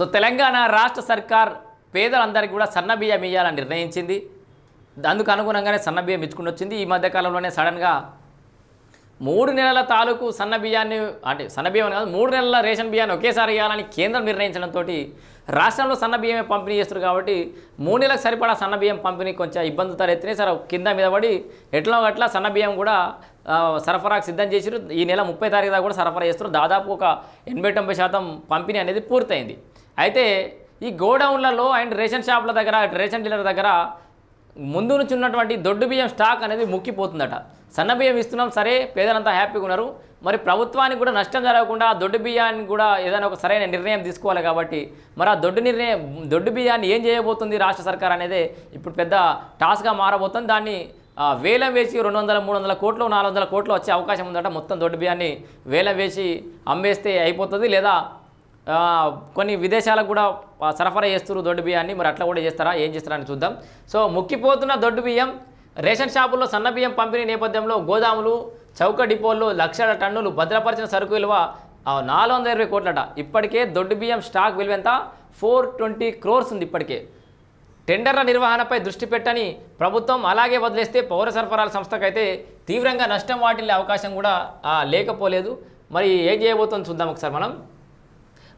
So Telangana రాష్ట్ర సర్కార్ పేదలందరికీ కూడా సన్నబియ్యం ఇవ్వాలని నిర్ణయించింది. అందుకు అనుగుణంగానే సన్న బియ్యం ఇచ్చుకుని వచ్చింది. ఈ మధ్యకాలంలోనే సడన్గా మూడు నెలల తాలూకు సన్న బియ్యాన్ని అంటే సన్న బియ్యం కాదు మూడు నెలల రేషన్ బియ్యాన్ని ఒకేసారి ఇవ్వాలని కేంద్రం నిర్ణయించడంతో రాష్ట్రంలో సన్న బియ్యమే పంపిణీ చేస్తారు కాబట్టి మూడు నెలలకు సరిపడా సన్న బియ్యం పంపిణీ కొంచెం ఇబ్బంది తలెత్తినాయి. సరే కింద మీద పడి ఎట్లా అట్లా సన్న బియ్యం కూడా సరఫరాకు సిద్ధం చేసిరు ఈ నెల ముప్పై తారీఖు దాకా కూడా సరఫరా చేస్తారు దాదాపు ఒక ఎనభై తొంభై శాతం పంపిణీ అనేది పూర్తయింది. అయితే ఈ గోడౌన్లలో అండ్ రేషన్ షాపుల దగ్గర రేషన్ డీలర్ దగ్గర ముందు నుంచి ఉన్నటువంటి దొడ్డు బియ్యం స్టాక్ అనేది ముక్కిపోతుందట. సన్న బియ్యం ఇస్తున్నాం సరే పేదలంతా హ్యాపీగా ఉన్నారు. మరి ప్రభుత్వానికి కూడా నష్టం జరగకుండా దొడ్డు బియ్యాన్ని కూడా ఏదైనా ఒక సరైన నిర్ణయం తీసుకోవాలి కాబట్టి మరి ఆ దొడ్డు నిర్ణయం దొడ్డు బియ్యాన్ని ఏం చేయబోతుంది రాష్ట్ర సర్కార్ అనేది ఇప్పుడు పెద్ద టాస్క్గా మారబోతుంది. దాన్ని వేలం వేసి రెండు వందల మూడు వందల కోట్లు నాలుగు వందల కోట్లు వచ్చే అవకాశం ఉందట. మొత్తం దొడ్డు బియ్యాన్ని వేలం వేసి అమ్మేస్తే అయిపోతుంది లేదా కొన్ని విదేశాలకు కూడా సరఫరా చేస్తున్నారు దొడ్డు బియ్యాన్ని. మరి అట్లా కూడా చేస్తారా? ఏం చేస్తారని చూద్దాం. సో ముక్కిపోతున్న దొడ్డు బియ్యం రేషన్ షాపుల్లో సన్న బియ్యం పంపిణీ నేపథ్యంలో గోదాములు చౌక డిపోల్లో లక్షల టన్నులు భద్రపరిచిన సరుకు విలువ నాలుగు వందల ఇరవై కోట్లట. ఇప్పటికే దొడ్డు బియ్యం స్టాక్ విలువ ఎంత ఫోర్ ట్వంటీ క్రోర్స్ ఉంది ఇప్పటికే. టెండర్ల నిర్వహణపై దృష్టి పెట్టని ప్రభుత్వం అలాగే వదిలేస్తే పౌర సరఫరాల సంస్థకైతే తీవ్రంగా నష్టం వాటిల్లే అవకాశం కూడా లేకపోలేదు. మరి ఏం చేయబోతుందో చూద్దాం ఒకసారి మనం.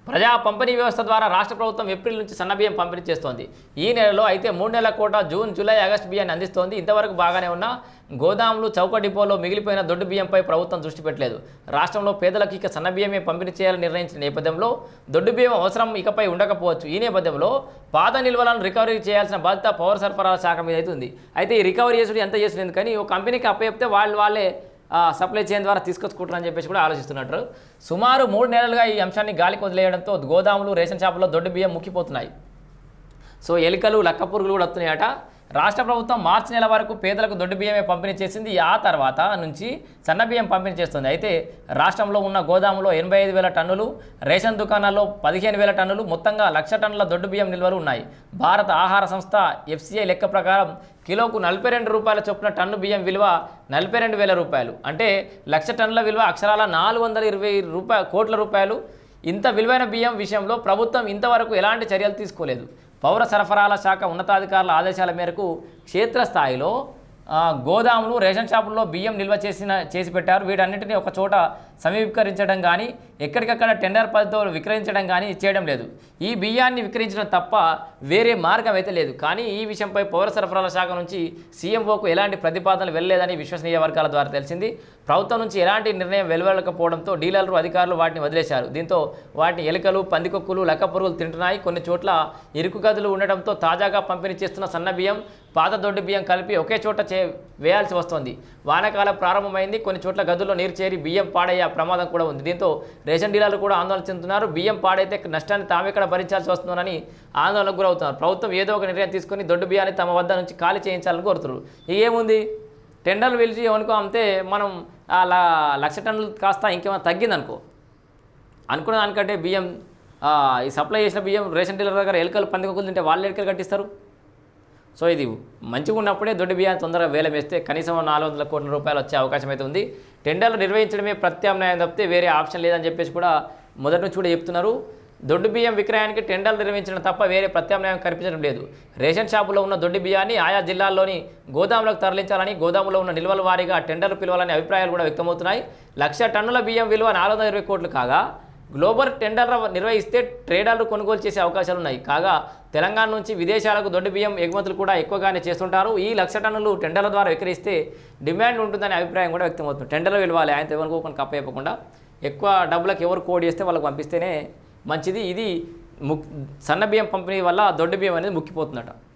ప్రజా పంపిణీ వ్యవస్థ ద్వారా రాష్ట్ర ప్రభుత్వం ఏప్రిల్ నుంచి సన్నబియ్యం పంపిణీ చేస్తోంది. ఈ నెలలో అయితే మూడు నెలల కోట జూన్ జూలై ఆగస్టు బియ్యాన్ని అందిస్తోంది. ఇంతవరకు బాగానే ఉన్న గోదాములు చౌక డిపోలో మిగిలిపోయిన దొడ్డు బియ్యంపై ప్రభుత్వం దృష్టి పెట్టలేదు. రాష్ట్రంలో పేదలకు ఇక సన్నబియ్యమే పంపిణీ చేయాలని నిర్ణయించిన నేపథ్యంలో దొడ్డు బియ్యం అవసరం ఇకపై ఉండకపోవచ్చు. ఈ నేపథ్యంలో పాత నిల్వలను రికవరీ చేయాల్సిన బాధ్యత పౌర సరఫరాల శాఖ మీద అవుతుంది. అయితే ఈ రికవరీ చేసుడు ఎంత చేస్తుంది ఓ కంపెనీకి అప్పచెప్తే వాళ్ళు వాళ్ళే సప్లై చైన్ ద్వారా తీసుకొచ్చుకుంటారని చెప్పేసి కూడా ఆలోచిస్తున్నట్టు. సుమారు మూడు నెలలుగా ఈ అంశాన్ని గాలికి వదిలేయడంతో గోదాములు రేషన్ షాపుల్లో దొడ్డు బియ్యం ముక్కిపోతున్నాయి. సో ఎలుకలు లక్క పురుగులు కూడా వస్తున్నాయట. రాష్ట్ర ప్రభుత్వం మార్చి నెల వరకు పేదలకు దొడ్డు బియ్యమే పంపిణీ చేసింది. ఆ తర్వాత నుంచి సన్న బియ్యం పంపిణీ చేస్తుంది. అయితే రాష్ట్రంలో ఉన్న గోదాములో ఎనభై ఐదు వేల టన్నులు రేషన్ దుకాణాల్లో పదిహేను వేల టన్నులు మొత్తంగా లక్ష టన్నుల దొడ్డు బియ్యం నిల్వలు ఉన్నాయి. భారత ఆహార సంస్థ ఎఫ్సిఐ లెక్క ప్రకారం కిలోకు నలభై రెండు రూపాయల చొప్పున టన్ను బియ్యం విలువ నలభై రెండు వేల రూపాయలు. అంటే లక్ష టన్నుల విలువ అక్షరాల నాలుగు వందల ఇరవై రూపాయ కోట్ల రూపాయలు. ఇంత విలువైన బియ్యం విషయంలో ప్రభుత్వం ఇంతవరకు ఎలాంటి చర్యలు తీసుకోలేదు. పౌర సరఫరాల శాఖ ఉన్నతాధికారుల ఆదేశాల మేరకు క్షేత్రస్థాయిలో గోదాములు రేషన్ షాపుల్లో బియ్యం నిల్వ చేసిన చేసి పెట్టారు. వీటన్నిటిని ఒక చోట సమీకరించడం కానీ ఎక్కడికక్కడ టెండర్ పద్ధతితో విక్రయించడం కానీ చేయడం లేదు. ఈ బియ్యాన్ని విక్రయించడం తప్ప వేరే మార్గం అయితే లేదు. కానీ ఈ విషయంపై పౌర సరఫరాల శాఖ నుంచి సీఎంఓకు ఎలాంటి ప్రతిపాదనలు వెళ్ళలేదని విశ్వసనీయ వర్గాల ద్వారా తెలిసింది. ప్రభుత్వం నుంచి ఎలాంటి నిర్ణయం వెలువడకపోవడంతో డీలర్లు అధికారులు వాటిని వదిలేశారు. దీంతో వాటిని ఎలుకలు పందికొక్కులు లక్క పురుగులు తింటున్నాయి. కొన్ని చోట్ల ఇరుకు గదులు ఉండటంతో తాజాగా పంపిణీ చేస్తున్న సన్న బియ్యం పాత దొడ్డి బియ్యం కలిపి ఒకే చోట చే వేయాల్సి వస్తోంది. వానాకాలం ప్రారంభమైంది. కొన్ని చోట్ల గదుల్లో నీరు చేరి బియ్యం పాడయ్యే ప్రమాదం కూడా ఉంది. దీంతో రేషన్ డీలర్లు కూడా ఆందోళన చెందుతున్నారు. బియ్యం పాడైతే నష్టాన్ని తామెక్కడ భరించాల్సి వస్తుందని ఆందోళనకు గురవుతున్నారు. ప్రభుత్వం ఏదో ఒక నిర్ణయం తీసుకొని దొడ్డు బియ్యాన్ని తమ వద్ద నుంచి ఖాళీ చేయించాలని కోరుతున్నారు. ఏముంది? టెండర్లు పిలిచి అనుకో అమ్మితే మనం ఆ లక్ష టన్నులు కాస్త ఇంకేమైనా తగ్గిందనుకో. అనుకున్న దానికంటే బియ్యం ఈ సప్లై చేసిన బియ్యం రేషన్ డీలర్ దగ్గర ఎలుకలు పందికొక్కులు తింటే వాళ్ళు ఎలుకలు కట్టిస్తారు. సో ఇది మంచిగా ఉన్నప్పుడే దొడ్డు బియ్యాన్ని తొందరగా వేలం వేస్తే కనీసం నాలుగు వందల కోట్ల రూపాయలు వచ్చే అవకాశం అయితే ఉంది. టెండర్లు నిర్వహించడమే ప్రత్యామ్నాయం తప్పితే వేరే ఆప్షన్ లేదని చెప్పేసి కూడా మొదటి నుంచి కూడా చెప్తున్నారు. దొడ్డు బియ్యం విక్రయానికి టెండర్లు నిర్వహించడం తప్ప వేరే ప్రత్యామ్నాయం కల్పించడం లేదు. రేషన్ షాపులో ఉన్న దొడ్డు బియ్యాన్ని ఆయా జిల్లాల్లోని గోదాములకు తరలించాలని గోదాములో ఉన్న నిల్వల వారీగా టెండర్లు పిలవాలని అభిప్రాయాలు కూడా వ్యక్తమవుతున్నాయి. లక్ష టన్నుల బియ్యం విలువ నాలుగు ఇరవై కోట్లు కాగా గ్లోబల్ టెండర్ నిర్వహిస్తే ట్రేడర్లు కొనుగోలు చేసే అవకాశాలు ఉన్నాయి కాగా తెలంగాణ నుంచి విదేశాలకు దొడ్డి బియ్యం ఎగుమతులు కూడా ఎక్కువగానే చేస్తుంటారు. ఈ లక్ష టన్నులు టెండర్ల ద్వారా విక్రయిస్తే డిమాండ్ ఉంటుందనే అభిప్రాయం కూడా వ్యక్తమవుతుంది. టెండర్లు వెళ్ళాలి ఆయన ఎవరికోకుండా కప్పయ్యకుండా ఎక్కువ డబ్బులకు ఎవరు కోడ్ చేస్తే వాళ్ళకి పంపిస్తేనే మంచిది. ఇది ముక్ సన్న బియ్యం పంపిణీ వల్ల దొడ్డు బియ్యం అనేది ముక్కిపోతుందట.